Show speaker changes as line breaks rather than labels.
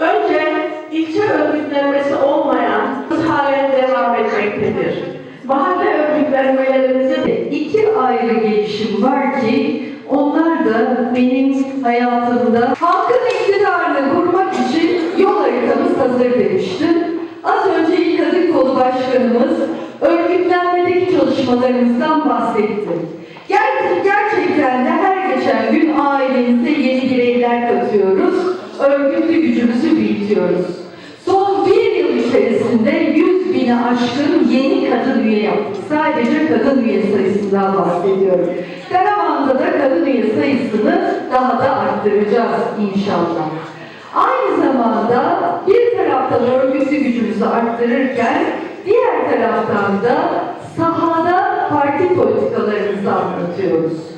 önce ilçe örgütlenmesi olmayan halen devam etmektedir. Mahalle örgütlenmelerimizin
İki ayrı gelişim var ki onlar da benim hayatımda halkın iktidarını kurmak için yol haritamız hazır demiştim. Az önce İl Kadın Kolu Başkanımız örgütlenmedeki çalışmalarımızdan bahsetti. Ger- gerçekten de her geçen gün ailemize yeni bireyler katıyoruz. Örgütlü gücümüzü büyütüyoruz. Son bir yıl içerisinde 100 bini aşkın yeni kadın üye yaptık. Sadece kadın üye sayısından bahsediyorum. Karaman'da da kadın üye sayısını daha da arttıracağız inşallah. Aynı zamanda bir taraftan örgütlü gücümüzü arttırırken diğer taraftan da sahada parti politikalarımızı anlatıyoruz.